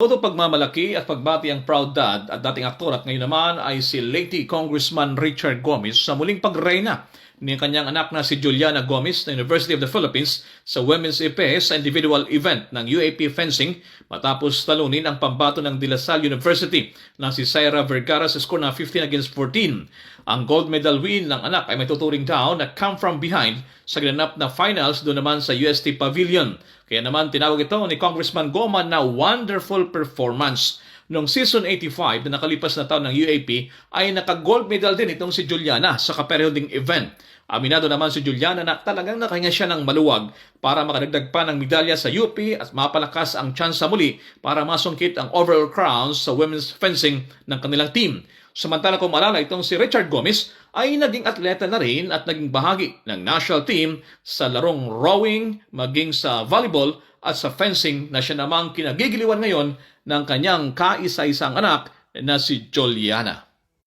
Todo pagmamalaki at pagbati ang proud dad at dating aktor at ngayon naman ay si late Congressman Richard Gomez sa muling pagreyna ni kanyang anak na si Juliana Gomez ng University of the Philippines sa Women's EPS sa individual event ng UAP Fencing matapos talunin ang pambato ng De La Salle University na si Syra Vergara sa score na 15 against 14. Ang gold medal win ng anak ay may tuturing daw na come from behind sa ginanap na finals doon naman sa UST Pavilion. Kaya naman tinawag ito ni Congressman Goma na wonderful performance. Noong season 85 na nakalipas na taon ng UAP ay naka-gold medal din itong si Juliana sa kapareho ding event. Aminado naman si Juliana na talagang nakahinga siya ng maluwag para makadagdag pa ng medalya sa UP at mapalakas ang tsansa muli para masungkit ang overall crowns sa women's fencing ng kanilang team. Samantala kung maalala itong si Richard Gomez ay naging atleta na rin at naging bahagi ng national team sa larong rowing, maging sa volleyball at sa fencing na siya namang kinagigiliwan ngayon ng kanyang kaisa-isang anak na si Juliana.